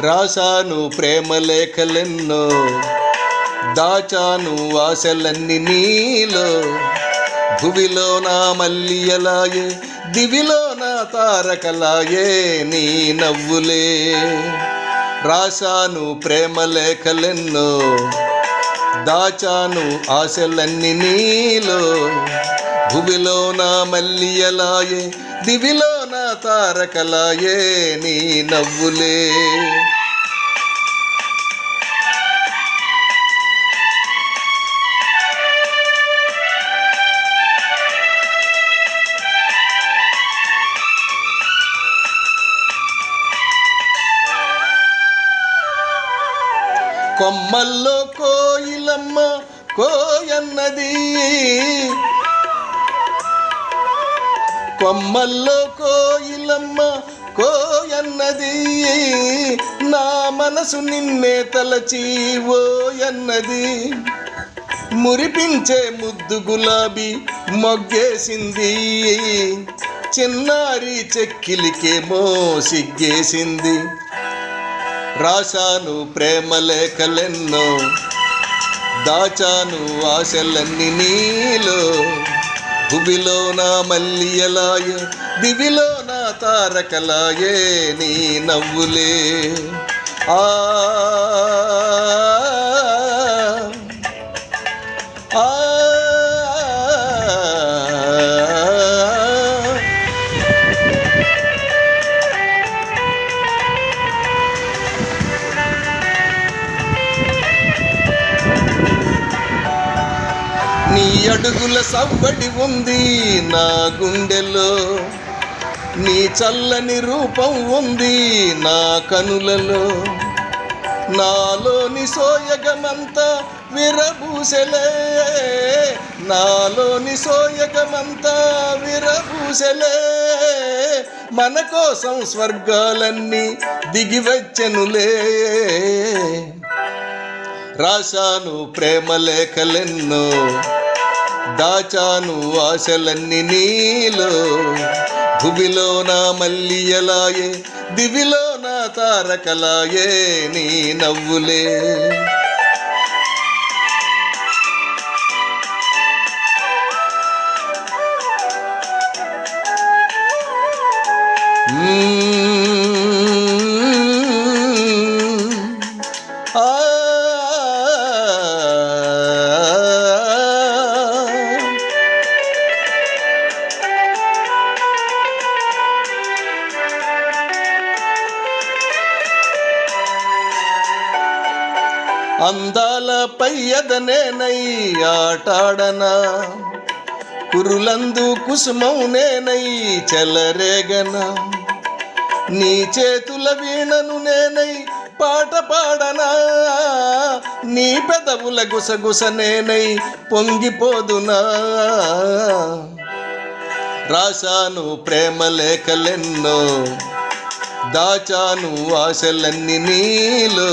రాశాను ప్రేమ లేఖలెన్నో దాచాను ఆశలన్నీ నీలో. భువిలో నా మల్లియలాయే దివిలో నా తారకలాయే నీ నవ్వులే. రాశాను ప్రేమ లేఖలెన్నో దాచాను ఆశలన్నీ నీలో. భువిలో నా మల్లియలాయే దివిలో తారకలాయే నీ నవ్వులే. కొమ్మల్లో కోయిలమ్మ కోయన్నది. కొమ్మల్లో కోయిలమ్మ కోయన్నది. నా మనసు నిన్నే తలచి ఓయన్నది. మురిపించే ముద్దు గులాబీ మొగ్గేసింది. చిన్నారి చెక్కిలికేమో సిగ్గేసింది రాశాను ప్రేమ లేఖలెన్నో దాచాను ఆశలన్నీ నీలో. భువిలో నా మల్లియలాయ దివిలో నా తారకలాయే నీ నవ్వులే. ఆ నీ అడుగుల సవ్వడి ఉంది నా గుండెలో. నీ చల్లని రూపం ఉంది నా కనులలో. నాలోని సోయగమంతా విరబూసెలే. నాలోని సోయగమంతా విరబూసెలే. మన కోసం స్వర్గాలన్నీ దిగివచ్చెనులే. రాశాను ప్రేమ లేఖలెన్నో. దాచాను ఆశలన్నీ నీలో భువిలో నా మల్లియలాయే దివిలో నా తారకలాయే నీ నవ్వులే మ్మ్. అందాల పయ్యదనేనై ఆటాడనా. కురులందు కుసుమం నేనై చెలరేగనా. నీ చేతుల వీణను నేనై పాట పాడనా. నీ పెదవుల గుసగుస నేనై పొంగిపోదునా రాశాను ప్రేమ లేఖలెన్నో దాచాను ఆశలన్నీ నీలో.